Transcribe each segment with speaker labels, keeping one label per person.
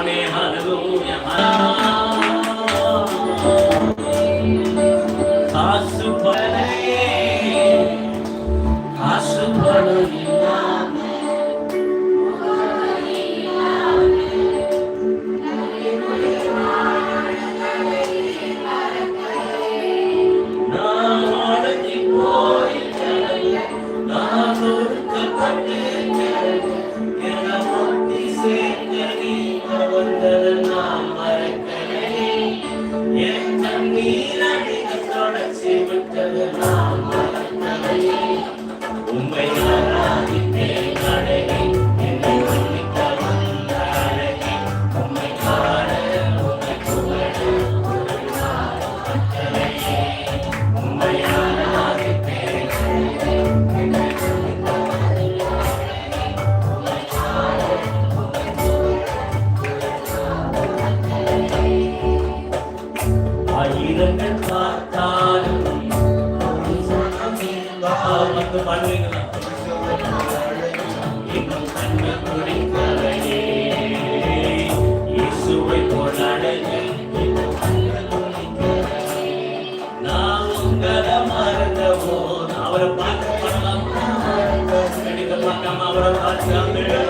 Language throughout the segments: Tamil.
Speaker 1: မနေဟာလည်းဘုရား I'm down there.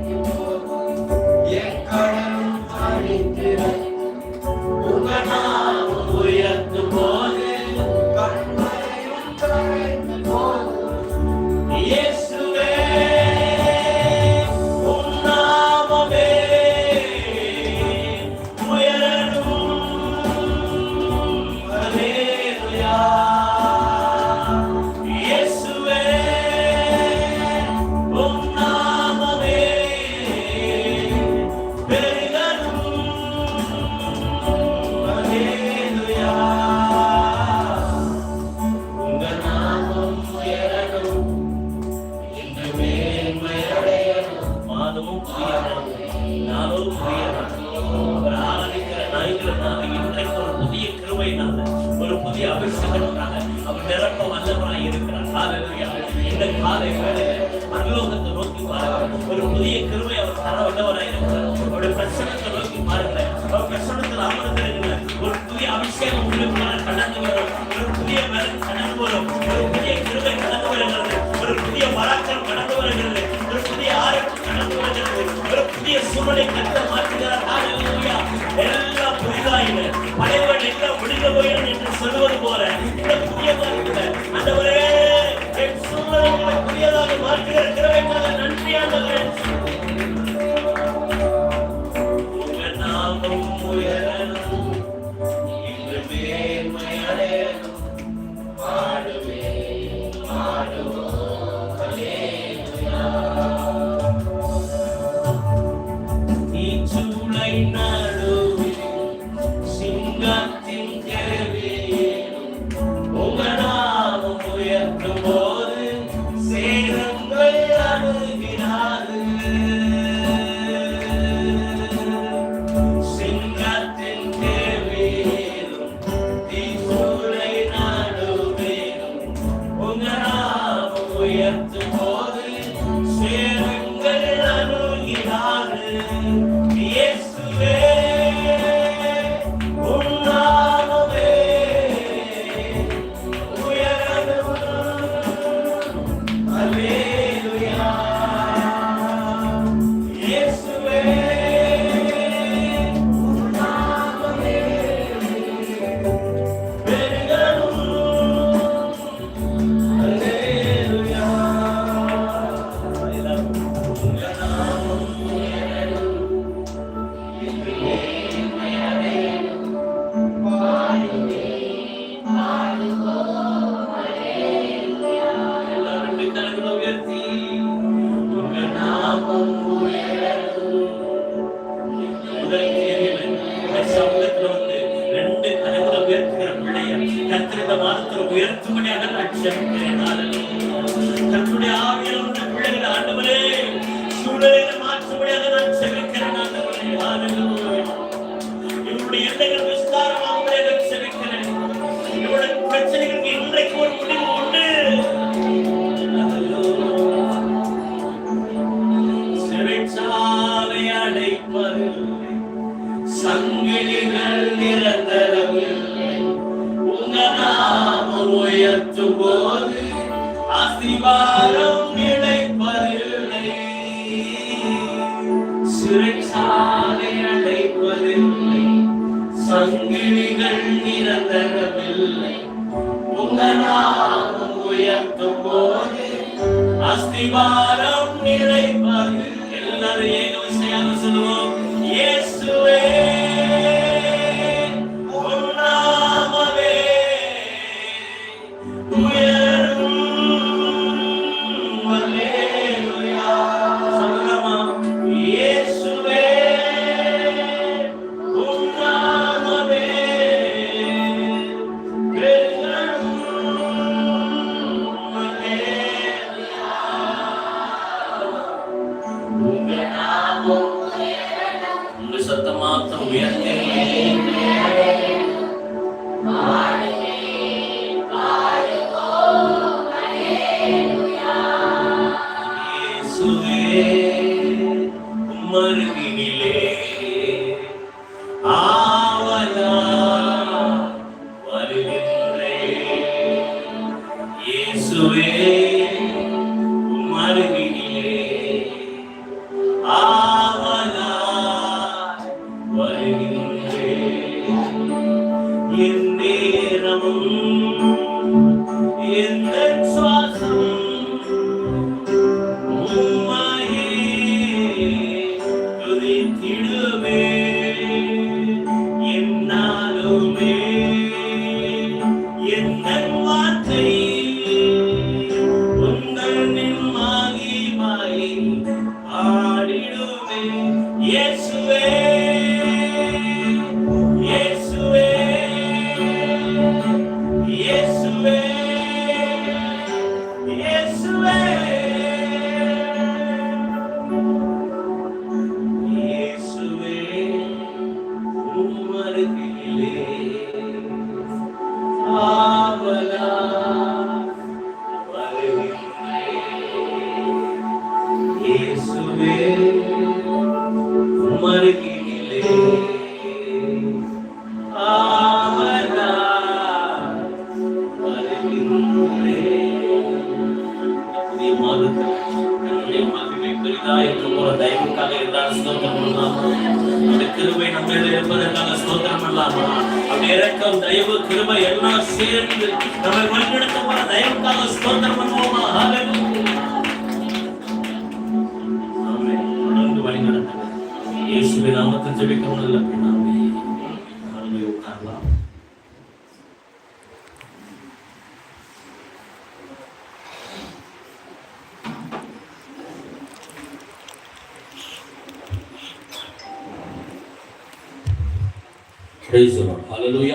Speaker 1: சொல்லி அபிஷேகம்னாங்க அவர் நிரப்ப வல்லவராய் இருக்கிறார். ஹalleluya. இந்த காலை வேளையில பரலோகத்தை நோக்கி ஒரு புதிய கிருபை அவர் தர வல்லவராய் அவருடைய பிரசனத்தை நோக்கி பாருங்க அவர் பிரசனத்தில் அமர்ந்திருக்கிற ஒரு புதிய அபிஷேகம் உங்களுக்குள்ள கடந்து வரும். ஒரு புதிய வேலை கடந்து ஒரு புதிய கிருபை கடந்து வருகிறது. ஒரு புதிய பராக்கிரம் கடந்து வருகிறது. ஒரு புதிய ஆரோக்கியம் கடந்து வருகிறது. ஒரு புதிய சூழலை கட்ட மாற்றுகிறார். எல்லா புதிதாயின. பழைய Happy anniversary. இந்த மாதத்துல உயர்த்தும்படியாக நான் செபிக்கிறேன் கர்த்தருடைய சிறைச்சாலை அடைப்பதில்லை சங்கிலிகள் நிரந்தரமில்லை. உங்க உயர்த்தும் போது எல்லாரும் ஏக விஷயம் சொல்லுவோம்? இயேசுவே இயேசுவே me. இயேசுவே உம்மருகிலே ஆவலா புதிய மாதத்தில் கர்த்தருடைய மகிமை பெரிதாய் இருக்க போற தயவுக்காக இருந்தால் ஸ்தோத்திரம் பண்ணலாமா. அந்த கிருபை நம்ம இருப்பதற்காக ஸ்தோத்திரம் பண்ணலாமா. அப்படி இறக்கம் தயவு கிருபை எல்லாம் சேர்ந்து நம்மை வழிநடத்த தயவுக்காக ஸ்தோத்திரம் பண்ணுவோமா? യേശുവിനാമത്തിൽ നാമത്തിൽ ജപിക്കണമെന്നില്ല പിന്നാമേ കാണാം പ്രൈസ് ഹല്ലേലൂയ